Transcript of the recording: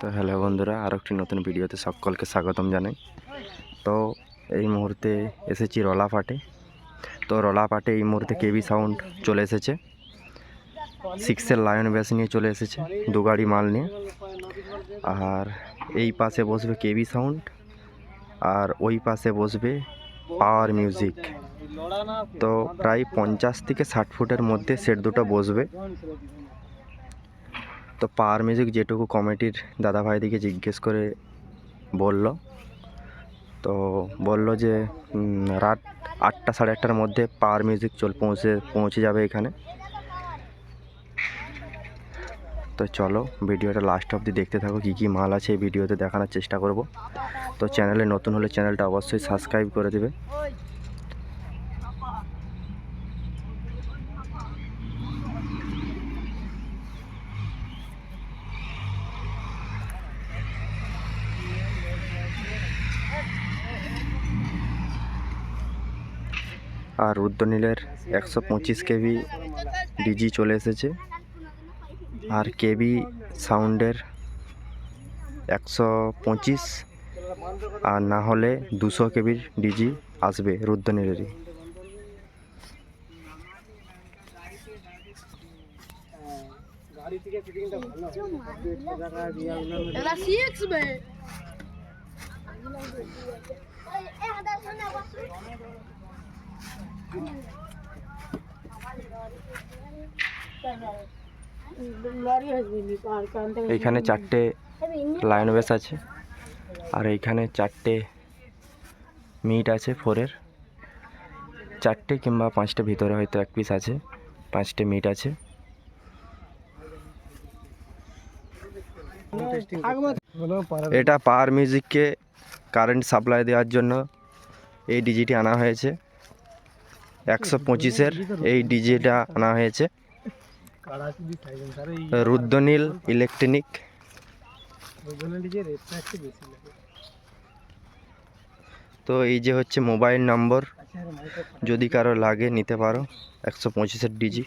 তো হ্যালো বন্ধুরা, আর একটি নতুন ভিডিওতে সকলকে স্বাগতম জানাই। তো এই মুহূর্তে এসেছি রলাপাটে তো রলাপাটে এই মুহূর্তে কেবি সাউন্ড চলে এসেছে। সিক্সের লায়ন ব্যাস নিয়ে চলে এসেছে, দু গাড়ি মাল নিয়ে। আর এই পাশে বসবে কেবি সাউন্ড আর ওই পাশে বসবে পাওয়ার মিউজিক তো প্রায় পঞ্চাশ থেকে ষাট ফুটের মধ্যে সেট দুটো বসবে। তো পাওয়ার মিউজিক যেটুকু কমিটির দাদাভাইদিকে জিজ্ঞেস করে বলল। তো বলল যে রাত আটটা সাড়ে আটটার মধ্যে পাওয়ার মিউজিক চল, পৌঁছে পৌঁছে যাবে এখানে। তো চলো ভিডিওটা লাস্ট অবধি দেখতে থাকো, কী কী মাল আছে এই ভিডিওতে দেখানোর চেষ্টা করব। তো চ্যানেলে নতুন হলে চ্যানেলটা অবশ্যই সাবস্ক্রাইব করে দেবে। আর রুদ্রনীলের একশো পঁচিশ কেবি ডিজি চলে এসেছে। আর কেবি সাউন্ডের একশো পঁচিশ, আর না হলে দুশো কেবির ডিজি আসবে রুদ্রনীলেরই। এগুলা সিক্স বে। এইখানে চারটে লাইন বেস আছে আর এইখানে চারটে মিট আছে ফোরের চারটে কিংবা পাঁচটা ভিতরে হয়তো এক পিস আছে, পাঁচটে মিট আছে। এটা পাওয়ার মিউজিককে কারেন্ট সাপ্লাই দেওয়ার জন্য এই ডিজিটি আনা হয়েছে। একশো পঁচিশের এই ডিজিটা আনা হয়েছে। রুদ্রনীল ইলেকট্রনিক। তো এই যে হচ্ছে মোবাইল নম্বর, যদি কারও লাগে নিতে পারো, একশো পঁচিশের ডিজি।